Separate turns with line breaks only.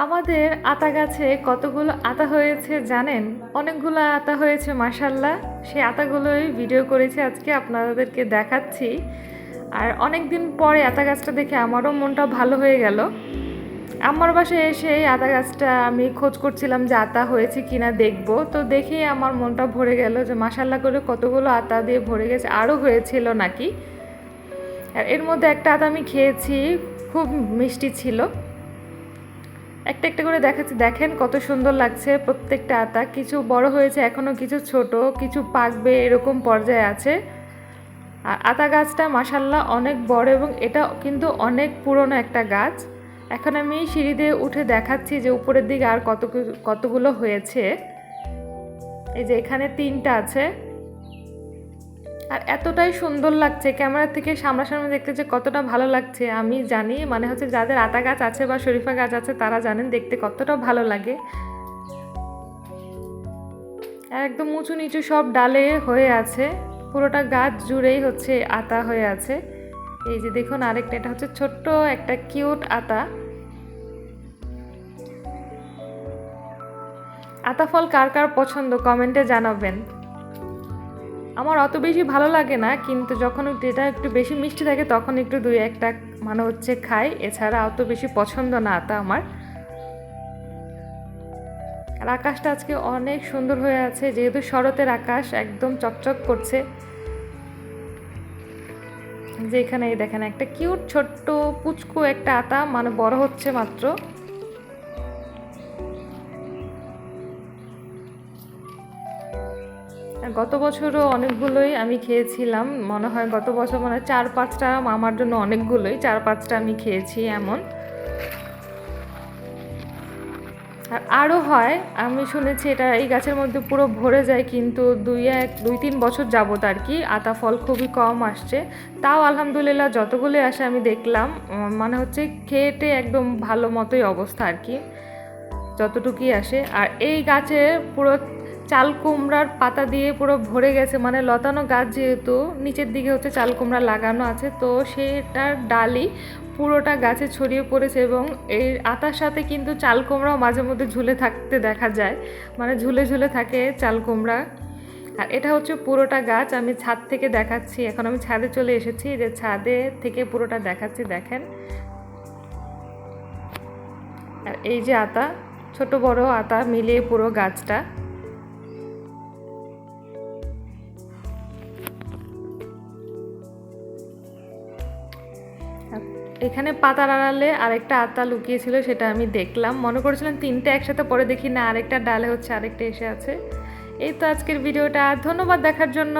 আমাদের আতা গাছে কতগুলো আতা হয়েছে জানেন? অনেকগুলো আতা হয়েছে মাসাল্লাহ সেই আতাগুলোই ভিডিও করেছি, আজকে আপনাদেরকে দেখাচ্ছি। আর অনেক দিন পরে আতা গাছটা দেখে আমারও মনটা ভালো হয়ে গেল। আমার বাসায় এসে আতা গাছটা আমি খোঁজ করছিলাম যে আতা হয়েছে কি না দেখব। তো দেখেই আমার মনটা ভরে গেল যে মাসাল্লাহ করে কতগুলো আতা দিয়ে ভরে গেছে, আরও হয়েছিল নাকি? আর এর মধ্যে একটা আতা আমি খেয়েছি, খুব মিষ্টি ছিল। একটা একটা করে দেখাচ্ছি। দেখেন কত সুন্দর লাগছে প্রত্যেকটা আতা। কিছু বড় হয়েছে, এখনও কিছু ছোট, কিছু পাকবে এরকম পর্যায়ে আছে। আর আতা গাছটা মাসাল্লাহ অনেক বড় এবং এটা কিন্তু অনেক পুরনো একটা গাছ। এখন আমি সিঁড়ি দিয়ে উঠে দেখাচ্ছি যে উপরের দিকে আর কত কতগুলো হয়েছে। এই যে এখানে তিনটা আছে। আর এতটাই সুন্দর লাগছে, ক্যামেরা থেকে সামনাসামনি দেখতে যে কতটা ভালো লাগছে। আমি জানি মানে হচ্ছে যাদের আতা গাছ আছে বা শরীফা গাছ আছে, তারা জানেন দেখতে কতটা ভালো লাগে। আর একদম উঁচু নিচু সব ডালে হয়ে আছে, পুরোটা গাছ জুড়েই হচ্ছে আতা হয়ে আছে। এই যে দেখুন আরেকটা, এটা হচ্ছে ছোট্ট একটা কিউট আতা। আতা ফল কার কার পছন্দ কমেন্টে জানাবেন। আমার অত বেশি ভালো লাগে না, কিন্তু যখন এটা একটু বেশি মিষ্টি থাকে তখন একটু দুই একটা মানে হচ্ছে খাই। এছাড়া অত বেশি পছন্দ না আতা আমার। আর আকাশটা আজকে অনেক সুন্দর হয়ে আছে, যেহেতু শরতের আকাশ একদম চকচক করছে। যে এখানে দেখেন একটা কিউট ছোট্ট পুচকু একটা আতা মানে বড় হচ্ছে মাত্র। গত বছরও অনেকগুলোই আমি খেয়েছিলাম। মনে হয় গত বছর মানে চার পাঁচটা আমার জন্য অনেকগুলোই, চার পাঁচটা আমি খেয়েছি এমন। আর আরও হয়, আমি শুনেছি এটা এই গাছের মধ্যে পুরো ভরে যায়, কিন্তু দুই এক, দুই তিন বছর যাবত আর কি আতা ফল খুবই কম আসছে। তাও আলহামদুলিল্লাহ যতগুলো আসে আমি দেখলাম মানে হচ্ছে খেয়েটে একদম ভালো মতোই অবস্থা আর কি, যতটুকুই আসে। আর এই গাছে পুরো চাল কুমড়ার পাতা দিয়ে পুরো ভরে গেছে। মানে লতানো গাছ যেহেতু, নিচের দিকে হচ্ছে চাল কুমড়া লাগানো আছে। তো সেটার ডালি পুরোটা গাছে ছড়িয়ে পড়েছে এবং এই আতার সাথে কিন্তু চাল কুমড়াও মাঝে মধ্যে ঝুলে থাকতে দেখা যায়। মানে ঝুলে ঝুলে থাকে চাল কুমড়া। আর এটা হচ্ছে পুরোটা গাছ, আমি ছাদ থেকে দেখাচ্ছি। এখন আমি ছাদে চলে এসেছি যে ছাদে থেকে পুরোটা দেখাচ্ছি, দেখেন। আর এই যে আতা, ছোট বড় আতা মিলিয়ে পুরো গাছটা। এখানে পাতার আড়ালে আরেকটা আতা লুকিয়েছিল, সেটা আমি দেখলাম। মনে করেছিলাম তিনটে একসাথে পরে দেখি না, আরেকটা ডালে হচ্ছে, আরেকটা এসে আছে। এই তো আজকের ভিডিওটা, ধন্যবাদ দেখার জন্য।